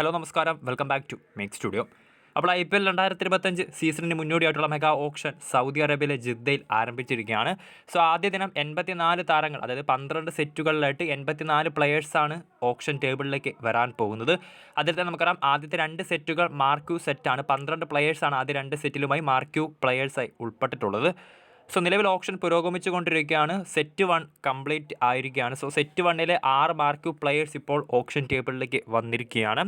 Hello നമസ്കാരം. Welcome back to make studio അപ്പോൾ I P L രണ്ടായിരത്തി ഇരുപത്തഞ്ച് സീസണിന് മുന്നോടിയായിട്ടുള്ള മെഗാ ഓപ്ഷൻ സൗദി അറേബ്യയിലെ ജിദ്ദയിൽ ആരംഭിച്ചിരിക്കുകയാണ്. സോ ആദ്യ ദിനം എൺപത്തിനാല് താരങ്ങൾ അതായത് പന്ത്രണ്ട് സെറ്റുകളിലായിട്ട് എൺപത്തിനാല് പ്ലെയേഴ്സാണ് ഓപ്ഷൻ ടേബിളിലേക്ക് വരാൻ പോകുന്നത്. അതിൽ തന്നെ നമുക്കറിയാം ആദ്യത്തെ രണ്ട് സെറ്റുകൾ മാർക്യൂ സെറ്റാണ്. പന്ത്രണ്ട് പ്ലെയേഴ്സാണ് ആദ്യ രണ്ട് സെറ്റിലുമായി മാർക്യൂ പ്ലെയേഴ്സായി ഉൾപ്പെട്ടിട്ടുള്ളത്. സോ നിലവിൽ ഓപ്ഷൻ പുരോഗമിച്ചുകൊണ്ടിരിക്കുകയാണ്. സെറ്റ് വൺ കംപ്ലീറ്റ് ആയിരിക്കുകയാണ്. സോ സെറ്റ് വണ്ണിലെ ആറ് മാർക്ക് പ്ലെയേഴ്സ് ഇപ്പോൾ ഓപ്ഷൻ ടേബിളിലേക്ക് വന്നിരിക്കുകയാണ്.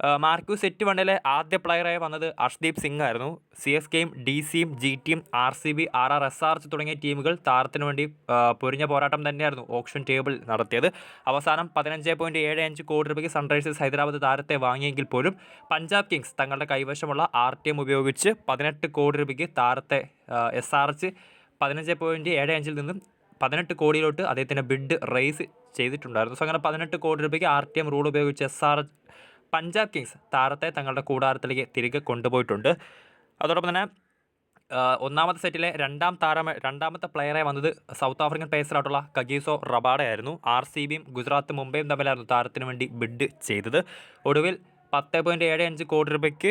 ആ, മാർക്യൂ സെറ്റ് വണ്ണിലെ ആദ്യ പ്ലെയറായി വന്നത് അർഷ്ദീപ് സിംഗ് ആയിരുന്നു സി എസ് കെയും ഡി സിയും ജി ടിയും R C B R R S R തുടങ്ങിയ ടീമുകൾ താരത്തിന് വേണ്ടി പൊരിഞ്ഞ പോരാട്ടം തന്നെയായിരുന്നു ഓപ്ഷൻ ടേബിൾ നടത്തിയത്. അവസാനം പതിനഞ്ച് പോയിന്റ് ഏഴ് അഞ്ച് കോടി രൂപയ്ക്ക് സൺറൈസേഴ്സ് ഹൈദരാബാദ് താരത്തെ വാങ്ങിയെങ്കിൽ പോലും പഞ്ചാബ് കിങ്സ് തങ്ങളുടെ കൈവശമുള്ള ആർ ടി എം ഉപയോഗിച്ച് പതിനെട്ട് കോടി രൂപയ്ക്ക് താരത്തെ എസ് ആർ എച്ച് പതിനഞ്ച് പോയിന്റ് ഏഴ് അഞ്ചിൽ നിന്നും പതിനെട്ട് കോടിയിലോട്ട് അദ്ദേഹത്തിന്റെ ബിഡ് റേസ് ചെയ്തിട്ടുണ്ടായിരുന്നു. സോ അങ്ങനെ പതിനെട്ട് കോടി രൂപയ്ക്ക് ആർ ടി എം റൂൾ ഉപയോഗിച്ച് എസ് ആർ പഞ്ചാബ് കിങ്സ് താരത്തെ തങ്ങളുടെ കൂടാരത്തിലേക്ക് തിരികെ കൊണ്ടുപോയിട്ടുണ്ട്. അതോടൊപ്പം തന്നെ ഒന്നാമത്തെ സെറ്റിലെ രണ്ടാം താരം രണ്ടാമത്തെ പ്ലെയറായി വന്നത് സൗത്ത് ആഫ്രിക്കൻ പേസറായിട്ടുള്ള കഗീസോ റബാഡയായിരുന്നു ആർ സി ബിയും ഗുജറാത്ത് മുംബൈയും തമ്മിലായിരുന്നു താരത്തിന് വേണ്ടി ബിഡ് ചെയ്തത്. ഒടുവിൽ പത്ത് പോയിന്റ് ഏഴ് അഞ്ച് കോടി രൂപയ്ക്ക്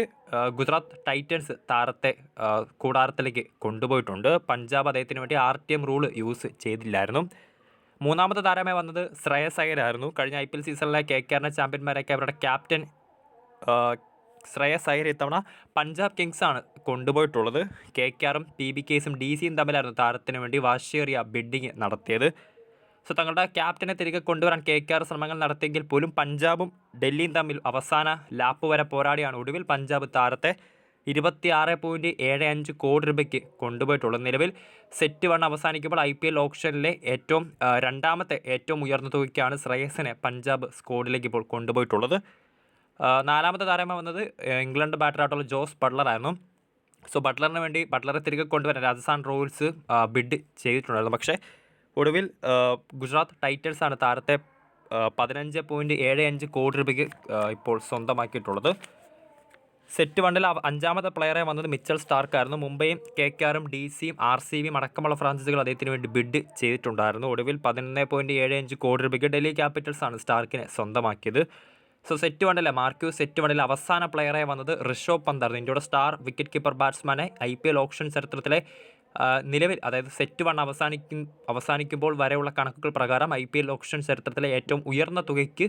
ഗുജറാത്ത് ടൈറ്റൻസ് താരത്തെ കൂടാരത്തിലേക്ക് കൊണ്ടുപോയിട്ടുണ്ട്. പഞ്ചാബ് അദ്ദേഹത്തിന് വേണ്ടി R T M rule use ചെയ്തില്ലായിരുന്നു. മൂന്നാമത്തെ താരമായി വന്നത് ശ്രേയസ് അയ്യരായിരുന്നു. കഴിഞ്ഞ ഐ പി എൽ സീസണിലെ കെ കെആറിനെ ചാമ്പ്യന്മാരൊക്കെ അവരുടെ ക്യാപ്റ്റൻ ശ്രേയസ് അയ്യർ ഇത്തവണ പഞ്ചാബ് കിങ്സാണ് കൊണ്ടുപോയിട്ടുള്ളത്. കെ കെആറും പി ബി കേസും ഡി സിയും തമ്മിലായിരുന്നു താരത്തിന് വേണ്ടി വാശിയേറിയ ബിഡിങ് നടത്തിയത്. സോ തങ്ങളുടെ ക്യാപ്റ്റനെ തിരികെ കൊണ്ടുവരാൻ കെ കെ ആർ ശ്രമങ്ങൾ നടത്തിയെങ്കിൽ പോലും പഞ്ചാബും ഡൽഹിയും തമ്മിൽ അവസാന ലാപ്പ് വരെ പോരാടിയാണ്. ഒടുവിൽ പഞ്ചാബ് താരത്തെ ഇരുപത്തിയാറ് പോയിന്റ് ഏഴ് അഞ്ച് കോടി രൂപയ്ക്ക് കൊണ്ടുപോയിട്ടുള്ളത് നിലവിൽ സെറ്റ് വൺ അവസാനിക്കുമ്പോൾ ഐ പി എൽ ഓപ്ഷനിലെ ഏറ്റവും രണ്ടാമത്തെ ഏറ്റവും ഉയർന്ന തുകയ്ക്കാണ് ശ്രേയസിനെ പഞ്ചാബ് സ്കോഡിലേക്ക് ഇപ്പോൾ കൊണ്ടുപോയിട്ടുള്ളത്. നാലാമത്തെ താരമായി വന്നത് ഇംഗ്ലണ്ട് ബാറ്ററായിട്ടുള്ള ജോസ് ബട്ട്ലറായിരുന്നു. സോ ബട്ട്ലറിന് വേണ്ടി ബട്ട്ലറെ തിരികെ കൊണ്ടുവരാൻ രാജസ്ഥാൻ റോയൽസ് ബിഡ് ചെയ്തിട്ടുണ്ടായിരുന്നു. പക്ഷേ ഒടുവിൽ ഗുജറാത്ത് ടൈറ്റൻസ് ആണ് താരത്തെ പതിനഞ്ച് പോയിന്റ് ഏഴ് അഞ്ച് കോടി രൂപയ്ക്ക് ഇപ്പോൾ സ്വന്തമാക്കിയിട്ടുള്ളത്. സെറ്റ് വണ്ണിൽ അഞ്ചാമത്തെ പ്ലെയറെ വന്നത് മിച്ചൽ സ്റ്റാർക്കായിരുന്നു മുംബൈയും കെ കെ ആറും ഡി സിയും ആർ സി ബിയും അടക്കമുള്ള ഫ്രാഞ്ചൈസികൾ അദ്ദേഹത്തിന് വേണ്ടി ബിഡ് ചെയ്തിട്ടുണ്ടായിരുന്നു. ഒടുവിൽ പതിനൊന്ന് പോയിന്റ് ഏഴ് അഞ്ച് കോടി രൂപയ്ക്ക് ഡൽഹി ക്യാപിറ്റൽസാണ് സ്റ്റാർക്കിനെ സ്വന്തമാക്കിയത്. സോ സെറ്റ് വണ്ണിലെ മാർക്യൂ സെറ്റ് വണ്ണിലെ അവസാന പ്ലെയറെ വന്നത് ഋഷഭ് പന്തായിരുന്നു ഇന്ത്യയുടെ സ്റ്റാർ വിക്കറ്റ് കീപ്പർ ബാറ്റ്സ്മാനെ ഐ പി എൽ ഓപ്ഷൻ ചരിത്രത്തിലെ നിലവിൽ അതായത് സെറ്റ് വൺ അവസാനിക്കും അവസാനിക്കുമ്പോൾ വരെയുള്ള കണക്കുകൾ പ്രകാരം ഐ പി എൽ ഓപ്ഷൻ ചരിത്രത്തിലെ ഏറ്റവും ഉയർന്ന തുകയ്ക്ക്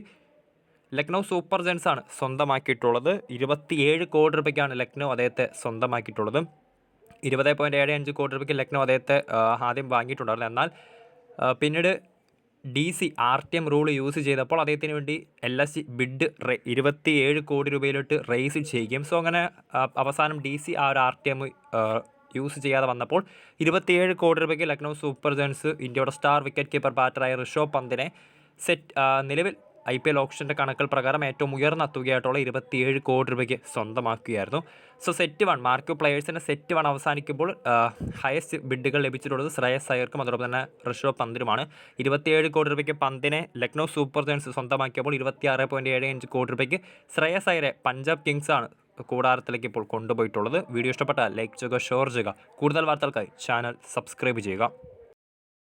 ലക്നൗ സൂപ്പർ ജെൻസ് ആണ് സ്വന്തമാക്കിയിട്ടുള്ളത്. ഇരുപത്തിയേഴ് കോടി രൂപയ്ക്കാണ് ലക്നൗ അദ്ദേഹത്തെ സ്വന്തമാക്കിയിട്ടുള്ളത്. ഇരുപത് പോയിന്റ് ഏഴ് അഞ്ച് കോടി രൂപയ്ക്ക് ലക്നൗ അദ്ദേഹത്തെ ആദ്യം വാങ്ങിയിട്ടുണ്ടായിരുന്നു. എന്നാൽ പിന്നീട് D C R T M rule use ചെയ്തപ്പോൾ അദ്ദേഹത്തിന് വേണ്ടി എൽ എസ് സി ബിഡ് ഇരുപത്തിയേഴ് കോടി രൂപയിലോട്ട് റേസ് ചെയ്യുകയും സോ അങ്ങനെ അവസാനം ഡി സി ആ ഒരു ആർ ടി എം യൂസ് ചെയ്യാതെ വന്നപ്പോൾ ഇരുപത്തിയേഴ് കോടി രൂപയ്ക്ക് ലക്നൗ സൂപ്പർ ജയൻസ് ഇന്ത്യയുടെ സ്റ്റാർ വിക്കറ്റ് കീപ്പർ ബാറ്ററായ ഋഷഭ് പന്തിനെ സെറ്റ് നിലവിൽ ഐ പി എൽ ഓപ്ഷന്റെ കണക്കുകൾ പ്രകാരം ഏറ്റവും ഉയർന്ന തുകയായിട്ടുള്ള ഇരുപത്തിയേഴ് കോടി രൂപയ്ക്ക് സ്വന്തമാക്കുകയായിരുന്നു. സോ സെറ്റ് വൺ മാർക്കു പ്ലെയേഴ്സിന്റെ സെറ്റ് വൺ അവസാനിക്കുമ്പോൾ ഹയസ്റ്റ് ബിഡുകൾ ലഭിച്ചിട്ടുള്ളത് ശ്രേയസ് അയ്യർക്കും അതോടൊപ്പം തന്നെ ഋഷഭ് പന്തിനുമാണ്. ഇരുപത്തിയേഴ് കോടി രൂപയ്ക്ക് പന്തിനെ ലക്നൗ സൂപ്പർ ജയൻസ് സ്വന്തമാക്കിയപ്പോൾ ഇരുപത്തിയാറ് പോയിന്റ് ഏഴ് അഞ്ച് കോടി രൂപയ്ക്ക് ശ്രേയസ് അയ്യരെ പഞ്ചാബ് കിങ്സാണ് കൂടാരത്തിലേക്ക് ഇപ്പോൾ കൊണ്ടുപോയിട്ടുള്ളത്. വീഡിയോ ഇഷ്ടപ്പെട്ടാൽ ലൈക്ക് ചെയ്യുക ഷെയർ ചെയ്യുക. കൂടുതൽ വാർത്തകൾക്കായി ചാനൽ സബ്സ്ക്രൈബ് ചെയ്യുക.